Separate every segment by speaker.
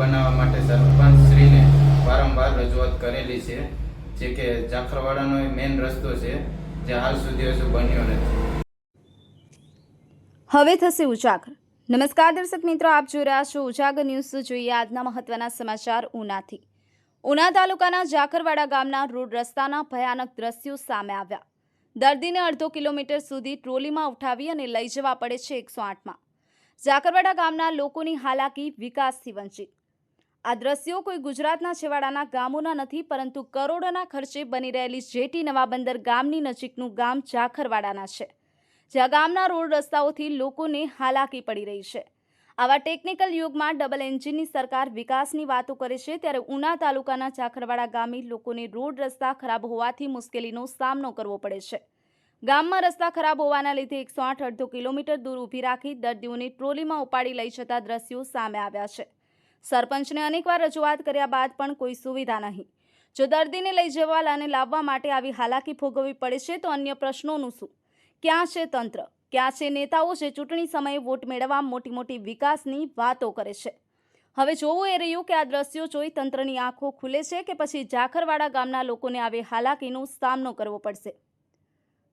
Speaker 1: બનાવવા માટે સરપંચશ્રીને વારંવાર રજૂઆત કરેલી છે, જે કે જાખરવાડાનો મેઇન રસ્તો છે, જે હાલ સુધી હજુ બન્યો નથી.
Speaker 2: હવે થશે ઉજાગર. નમસ્કાર દર્શક મિત્રો, આપ જોઈ રહ્યા છો ઉજાગર ન્યૂઝ. જોઈએ આજના મહત્વના સમાચાર ઉનાથી. ઉના તાલુકાના જાખરવાડા ગામના રોડ રસ્તાના ભયાનક દ્રશ્યો સામે આવ્યા. દર્દીને અડધો કિલોમીટર સુધી ટ્રોલીમાં ઉઠાવી અને લઈ જવા પડે છે એકસો આઠમાં. જાકરવાડા ગામના લોકોની હાલાકી વિકાસથી વંચિત. આ દ્રશ્યો કોઈ ગુજરાતના છેવાડાના ગામોના નથી, પરંતુ કરોડોના ખર્ચે બની રહેલી જેટી નવાબંદર ગામની નજીકનું ગામ જાખરવાડાના છે, જ્યાં ગામના રોડ રસ્તાઓથી લોકોને હાલાકી પડી રહી છે. આવા ટેકનિકલ યુગમાં ડબલ એન્જિનની સરકાર વિકાસની વાતો કરે છે, ત્યારે ઉના તાલુકાના જાખરવાડા ગામે લોકોને રોડ રસ્તા ખરાબ હોવાથી મુશ્કેલીનો સામનો કરવો પડે છે. ગામમાં રસ્તા ખરાબ હોવાના લીધે એકસો આઠ અડધો કિલોમીટર દૂર ઊભી રાખી દર્દીઓને ટ્રોલીમાં ઉપાડી લઈ જતા દ્રશ્યો સામે આવ્યા છે. સરપંચને અનેકવાર રજૂઆત કર્યા બાદ પણ કોઈ સુવિધા નહીં. જો દર્દીને લઈ જવા અને લાવવા માટે આવી હાલાકી ભોગવવી પડે છે, તો અન્ય પ્રશ્નોનું શું? ક્યાં છે તંત્ર? ક્યાં છે નેતાઓ જે ચૂંટણી સમયે વોટ મેળવવા મોટી મોટી વિકાસની વાતો કરે છે? હવે જોવું એ રહ્યું કે આ દ્રશ્યો જોઈ તંત્રની આંખો ખુલે છે કે પછી જાખરવાડા ગામના લોકોને આવી હાલાકીનો સામનો કરવો પડશે?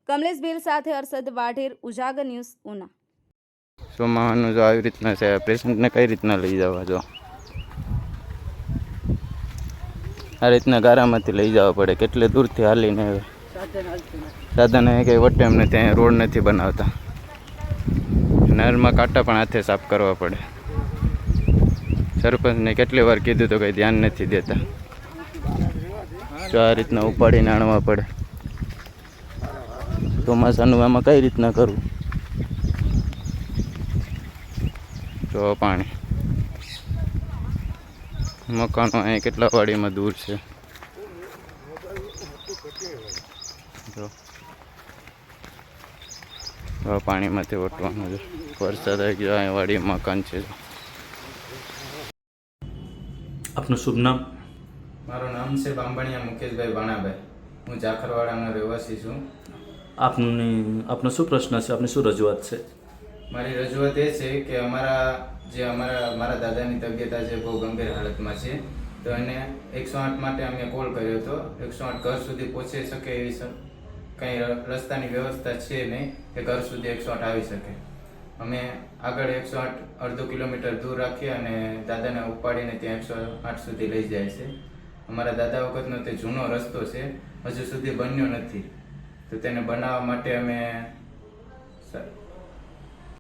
Speaker 2: કમલેશ ભીલ સાથે અરસદ વાઢેર, ઉજાગર ન્યૂઝ, ઉના.
Speaker 1: સોમાવાનું જો આવી રીતના છે, પેશન્ટને કઈ રીતના લઈ જવા જો? આ રીતના ગારામાંથી લઈ જવા પડે. કેટલે દૂરથી હાલીને સાધન કંઈ વટે અમને ત્યાં રોડ નથી બનાવતા. નરમાં કાંટા પણ હાથે સાફ કરવા પડે. સરપંચને કેટલી વાર કીધું તો કંઈ ધ્યાન નથી દેતા. જો આ રીતના ઉપાડીને આણવા પડે. ચોમાસાનું આમાં કઈ રીતના કરવું? જો પાણી. મકાનો અહીં કેટલા વાડીમાં દૂર છે? જો. પાણીમાંથી વટવાનું છે. વરસાદ આવી ગયો અહીં વાડી મકાન છે.
Speaker 3: આપનું શુભ નામ?
Speaker 1: મારું નામ છે બાંબણિયા મુકેશભાઈ ભાણાભાઈ હું જાખરવાડાનો રહેવાસી છું.
Speaker 3: આપનું આપનો શું પ્રશ્ન છે? આપની શું રજૂઆત છે?
Speaker 1: મારી રજૂઆત એ છે કે અમારા જે અમારા, મારા દાદાની તબિયત આજે બહુ ગંભીર હાલતમાં છે. તો એને એકસો આઠ માટે અમે કોલ કર્યો હતો. એકસો આઠ ઘર સુધી પહોંચી શકે એવી કંઈ રસ્તાની વ્યવસ્થા છે નહીં કે ઘર સુધી એકસો આઠ આવી શકે. અમે આગળ એકસો આઠ અડધો કિલોમીટર દૂર રાખી અને દાદાને ઉપાડીને ત્યાં એકસો આઠ સુધી લઈ જાય છે. અમારા દાદા વખતનો તે જૂનો રસ્તો છે. હજુ સુધી બન્યો નથી. તો તેને બનાવવા માટે અમે સ-